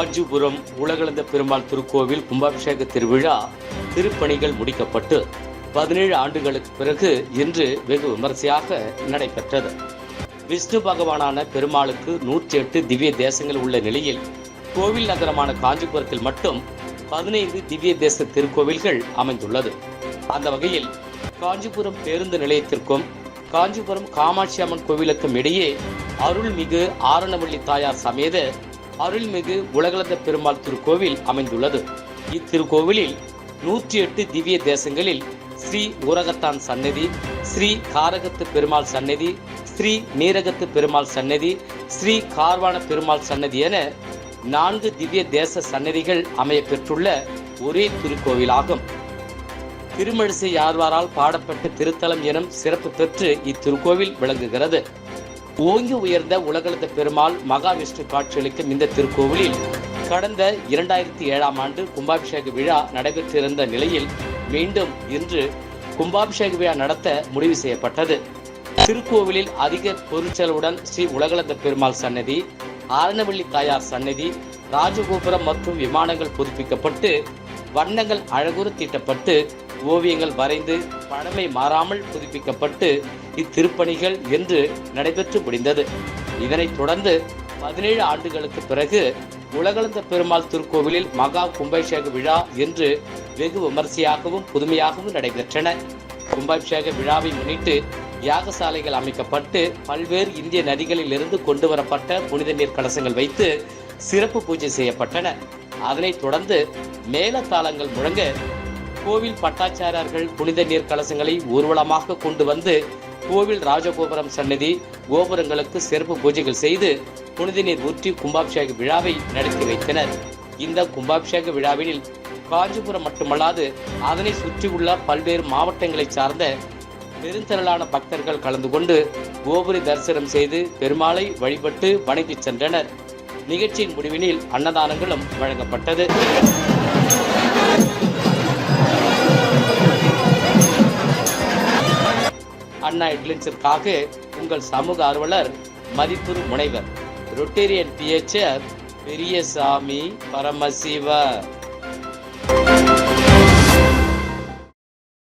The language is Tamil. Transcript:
காஞ்சிபுரம் உலகளந்த பெருமாள் திருக்கோவில் கும்பாபிஷேக திருவிழா திருப்பணிகள் முடிக்கப்பட்டு பதினேழு ஆண்டுகளுக்கு பிறகு இன்று வெகு விமரிசையாக நடைபெற்றது. விஷ்ணு பகவானான பெருமாளுக்கு நூற்றி எட்டு திவ்ய தேசங்கள் உள்ள நிலையில் கோவில் நகரமான காஞ்சிபுரத்தில் மட்டும் பதினைந்து திவ்ய தேச திருக்கோவில்கள் அமைந்துள்ளது. அந்த வகையில் காஞ்சிபுரம் பேருந்து நிலையத்திற்கும் காஞ்சிபுரம் காமாட்சி அம்மன் கோவிலுக்கும் இடையே அருள்மிகு ஆரணவள்ளி தாயார் சமேத அருள்மிகு உலகளந்த பெருமாள் திருக்கோவில் அமைந்துள்ளது. இத்திருக்கோவிலில் நூற்றி எட்டு திவ்ய தேசங்களில் ஸ்ரீ ஊரகத்தான் சன்னதி ஸ்ரீ காரகத்து பெருமாள் சன்னதி ஸ்ரீ நீரகத்து பெருமாள் சன்னதி ஸ்ரீ கார்வான பெருமாள் சன்னதி என நான்கு திவ்ய தேச சன்னதிகள் அமைய பெற்றுள்ள ஒரே திருக்கோவிலாகும். திருமழிசை யார்வாரால் பாடப்பட்ட திருத்தலம் எனும் சிறப்பு பெற்று இத்திருக்கோவில் விளங்குகிறது. ஓங்கி உயர்ந்த உலகளந்த பெருமாள் மகாவிஷ்ணு காட்சியளிக்கும் இந்த திருக்கோவிலில் கடந்த இரண்டாயிரத்தி ஏழாம் ஆண்டு கும்பாபிஷேக விழா நடைபெற்றிருந்த நிலையில் மீண்டும் இன்று கும்பாபிஷேக விழா நடத்த முடிவு செய்யப்பட்டது. திருக்கோவிலில் அதிக பொருட்செலவுடன் ஸ்ரீ உலகளந்த பெருமாள் சன்னதி ஆரணவள்ளி தாயார் சன்னதி ராஜகோபுரம் மற்றும் விமானங்கள் புதுப்பிக்கப்பட்டு வண்ணங்கள் அழகுறு தீட்டப்பட்டு ஓவியங்கள் வரைந்து பழமை மாறாமல் புதுப்பிக்கப்பட்டு இத்திருப்பணிகள் என்று நடைபெற்று முடிந்தது. இதனைத் தொடர்ந்து பதினேழு ஆண்டுகளுக்கு பிறகு உலகளந்த பெருமாள் திருக்கோவிலில் மகா கும்பாபிஷேக விழா என்று வெகு விமர்சையாகவும் புதுமையாகவும் நடைபெற்றன. கும்பாபிஷேக விழாவை முன்னிட்டு யாகசாலைகள் அமைக்கப்பட்டு பல்வேறு இந்திய நதிகளில் இருந்து கொண்டு வரப்பட்ட புனித நீர் கலசங்கள் வைத்து சிறப்பு பூஜை செய்யப்பட்டன. அதனைத் தொடர்ந்து மேலத்தாளங்கள் முழங்க கோவில் பட்டாச்சாரர்கள் புனித நீர் கலசங்களை ஊர்வலமாக கொண்டு வந்து கோவில் ராஜகோபுரம் சன்னதி கோபுரங்களுக்கு சிறப்பு பூஜைகள் செய்து புனித நீர் ஊற்றி கும்பாபிஷேக விழாவை நடத்தி வைத்தனர். இந்த கும்பாபிஷேக விழாவில் காஞ்சிபுரம் மட்டுமல்லாது அதனை சுற்றியுள்ள பல்வேறு மாவட்டங்களைச் சார்ந்த பெருந்திரளான பக்தர்கள் கலந்து கொண்டு கோபுரி தரிசனம் செய்து பெருமாளை வழிபட்டு வணங்கிச் சென்றனர். நிகழ்ச்சியின் முடிவினில் அன்னதானங்களும் வழங்கப்பட்டது. அண்ணா ஹெட்லைன்ஸிற்காக உங்கள் சமூக ஆர்வலர் மதிப்பு முனைவர் ரொட்டேரியன் பிஎச்ஆர் பெரியசாமி பரமசிவ.